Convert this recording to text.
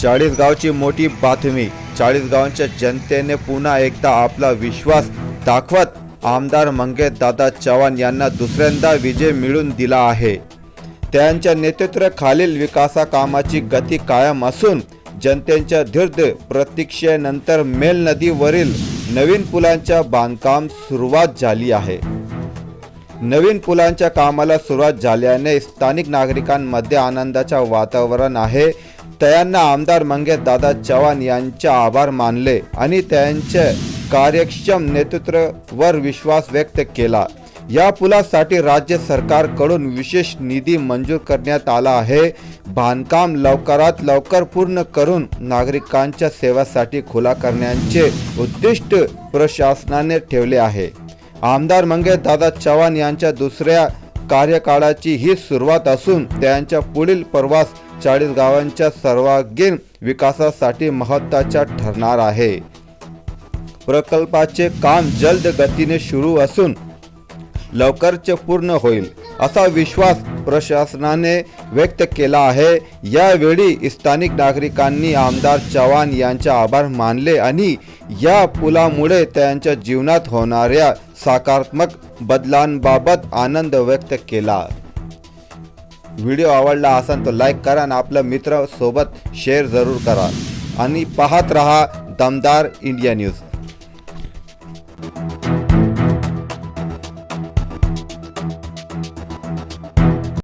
चाळीसगावची मोठी बातमी. चाळीसगावच्या जनतेने पुन्हा एकदा आपला विश्वास दाखवत आमदार मंगेश दादा चव्हाण यांना दुसऱ्यांदा विजय मिळवून दिला आहे. त्यांच्या नेतृत्वाखालील विकासाकामाची गती कायम असून जनतेच्या दीर्घ प्रतीक्षेनंतर मेल नदीवरील नवीन पुलांच्या बांधकाम सुरुवात झाली आहे. नवीन पुलांच्या कामाला सुरुवात झाल्याने स्थानिक नागरिकांमध्ये आनंदाचे वातावरण आहे. त्यांना आमदार मंगेश दादा चव्हाण यांचे आभार मानले आणि त्यांच्या कार्यक्षम नेतृत्वावर विश्वास व्यक्त केला. या पुलासाठी राज्य सरकारकडून विशेष निधी मंजूर करण्यात आला आहे. बांधकाम लवकरात लवकर पूर्ण करून नागरिकांच्या सेवासाठी खुला करण्याचे उद्दिष्ट प्रशासनाने ठेवले आहे. आमदार मंगेश दादा चव्हाण यांच्या दुसऱ्या कार्यकाळाची ही सुरुवात असून त्यांच्या पुढील प्रवास चाळीस गावांच्या सर्वांगीण विकासासाठी महत्त्वाचा ठरणार आहे. प्रकल्पाचे काम जलद गतीने सुरू असून लवकरच पूर्ण होईल असा विश्वास प्रशासनाने व्यक्त केला आहे. यावेळी स्थानिक नागरिकांनी आमदार चव्हाण यांचे आभार मानले आणि या पुलामुळे त्यांच्या जीवनात होणाऱ्या सकारात्मक बदलांबाबत आनंद व्यक्त केला. व्हिडिओ आवडला असेल तर लाईक करा आणि आपल्या मित्रासोबत शेअर जरूर करा. आणि पाहत रहा दमदार इंडिया न्यूज.